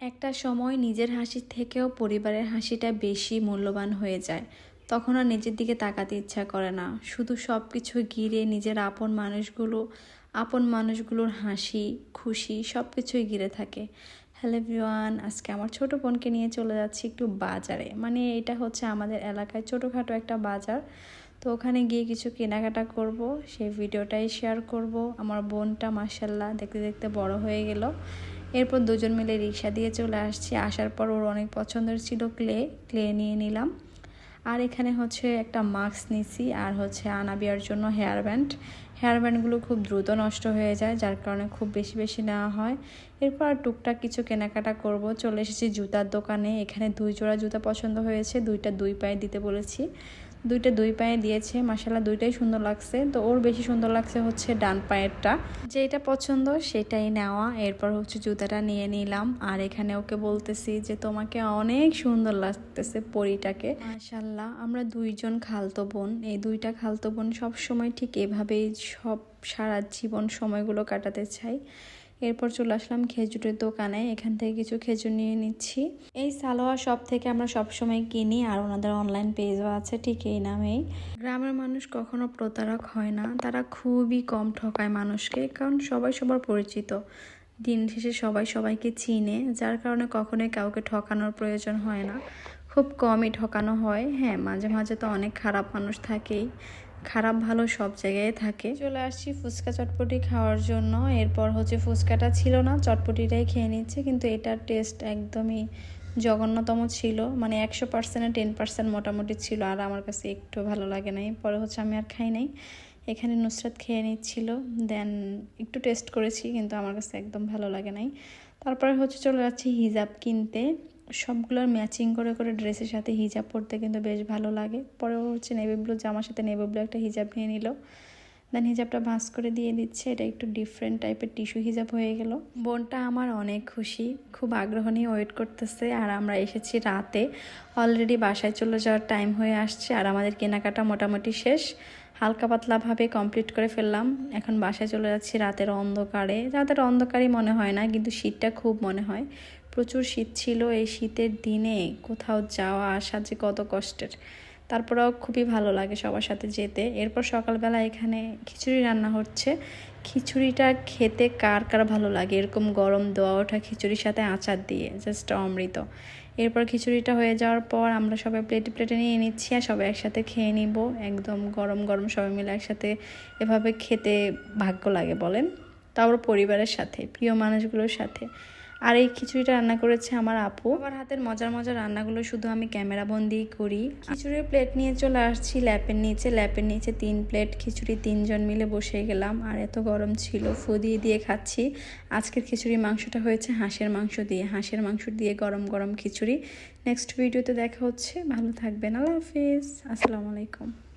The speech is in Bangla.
একটা সময় নিজের হাসির থেকেও পরিবারের হাসিটা বেশি মূল্যবান হয়ে যায়। তখন আর নিজের দিকে তাকাতে ইচ্ছা করে না। শুধু সব কিছু ঘিরে নিজের আপন মানুষগুলো, আপন মানুষগুলোর হাসি, খুশি সব কিছুই ঘিরে থাকে। হ্যালো ভিওয়ান আজকে আমার ছোট বোনকে নিয়ে চলে যাচ্ছি একটু বাজারে। মানে এটা হচ্ছে আমাদের এলাকায় ছোটোখাটো একটা বাজার। তো ওখানে গিয়ে কিছু কেনাকাটা করব, সেই ভিডিওটাই শেয়ার করব। আমার বোনটা মাসাল্লাহ দেখতে দেখতে বড় হয়ে গেল। এরপর দুজন মিলে রিক্সা দিয়ে চলে আসছি। আসার পর ওর অনেক পছন্দের ছিল ক্লে ক্লে নিয়ে নিলাম। আর এখানে হচ্ছে একটা মাস্ক নিছি, আর হচ্ছে আনাবিয়ার জন্য হেয়ার ব্যান্ড। হেয়ার ব্যান্ডগুলো খুব দ্রুত নষ্ট হয়ে যায়, যার কারণে খুব বেশি বেশি নেওয়া হয়। এরপর টুকটাক কিছু কেনাকাটা করব। চলে এসেছি জুতার দোকানে। এখানে দুই জোড়া জুতা পছন্দ হয়েছে, দুইটা দুই পায়ে দিতে বলেছি। দুইটা দুই পায়ে দিয়েছে মাসালা দুইটাই সুন্দর লাগছে। তো ওর বেশি সুন্দর লাগছে হচ্ছে ডান পায়েরটা। যেটা পছন্দ সেটাই নেওয়া। এরপর হচ্ছে জুতাটা নিয়ে নিলাম। আর এখানে ওকে বলতেছি যে, তোমাকে অনেক সুন্দর লাগতেছে পরিটাকে। মাসাল্লাহ আমরা দুইজন খালতো বোন। এই দুইটা খালতো বোন সবসময় ঠিক এভাবেই সব সারা জীবন সময়গুলো কাটাতে চাই। এরপর চলে আসলাম খেজুরের দোকানে, এখান থেকে কিছু খেজুর নিয়ে নিচ্ছি। এই সালোয়া শপ থেকে আমরা সবসময় কিনি আর ওনাদের অনলাইন পেজও আছে ঠিক এই নামেই। গ্রামের মানুষ কখনো প্রতারক হয় না, তারা খুবই কম ঠকায় মানুষকে, কারণ সবাই সবার পরিচিত। দিন শেষে সবাই সবাইকে চিনে, যার কারণে কখনোই কাউকে ঠকানোর প্রয়োজন হয় না। খুব কমই ঠকানো হয় হ্যাঁ মাঝে মাঝে তো অনেক খারাপ মানুষ থাকেই। খারাপ ভালো সব জায়গায় থাকে। চলে আসছি ফুচকা চটপটি খাওয়ার জন্য। এরপর হচ্ছে ফুচকাটা ছিল না, চটপটিটাই খেয়ে নিচ্ছে, কিন্তু এটার টেস্ট একদমই জঘন্যতম ছিল। মানে একশো পার্সেন্টে টেন পার্সেন্ট মোটামুটি ছিল, আর আমার কাছে একটু ভালো লাগে নাই। পরে হচ্ছে আমি আর খাই নাই। এখানে নুসরাত খেয়ে নিচ্ছিল দেন একটু টেস্ট করেছি, কিন্তু আমার কাছে একদম ভালো লাগে নাই। তারপরে হচ্ছে চলে যাচ্ছি হিজাব কিনতে। সবগুলোর ম্যাচিং করে করে ড্রেসের সাথে হিজাব পরতে কিন্তু বেশ ভালো লাগে। পরেও হচ্ছে নেভি ব্লু জামার সাথে নেভি ব্লু একটা হিজাব নিয়ে নিল। দেন হিজাবটা ভাঁজ করে দিয়ে দিচ্ছে। এটা একটু ডিফারেন্ট টাইপের টিস্যু হিজাব হয়ে গেল। বোনটা আমার অনেক খুশি, খুব আগ্রহ নিয়ে ওয়েট করতেছে। আর আমরা এসেছি রাতে। অলরেডি বাসায় চলে যাওয়ার টাইম হয়ে আসছে। আর আমাদের কেনাকাটা মোটামুটি শেষ। হালকা পাতলাভাবে কমপ্লিট করে ফেললাম। এখন বাসায় চলে যাচ্ছি রাতের অন্ধকারে। রাতের অন্ধকারই মনে হয় না, কিন্তু শীতটা খুব মনে হয়। প্রচুর শীত ছিল, এই শীতের দিনে কোথাও যাওয়া আসা যে কত কষ্টের। তারপরেও খুবই ভালো লাগে সবার সাথে যেতে। এরপর সকালবেলা এখানে খিচুড়ি রান্না হচ্ছে। খিচুড়িটা খেতে কার কার ভালো লাগে? এরকম গরম দোয়া ওঠা খিচুড়ির সাথে আচার দিয়ে, জাস্ট অমৃত। এরপর খিচুড়িটা হয়ে যাওয়ার পর আমরা সবাই প্লেটে প্লেটে নিয়ে নিচ্ছি আর সবাই একসাথে খেয়ে নিব। একদম গরম গরম সবাই মিলে একসাথে এভাবে খেতে ভাগ্য লাগে বলেন। তারপর পরিবারের সাথে, প্রিয় মানুষগুলোর সাথে। আর এই খিচুড়িটা রান্না করেছে আমার আপু। আমার হাতের মজার মজার রান্নাগুলো শুধু আমি ক্যামেরা বন্দি করি। খিচুড়ির প্লেট নিয়ে চলে আসছি ল্যাপের নিচে। ল্যাপের নিচে তিন প্লেট খিচুড়ি, তিনজন মিলে বসে গেলাম। আর এত গরম ছিল, ফু দিয়ে দিয়ে খাচ্ছি। আজকের খিচুড়ি মাংসটা হয়েছে হাঁসের মাংস দিয়ে। হাঁসের মাংস দিয়ে গরম গরম খিচুড়ি। নেক্সট ভিডিওতে দেখা হচ্ছে। ভালো থাকবেন। আল্লাহ হাফিজ। আসসালামু আলাইকুম।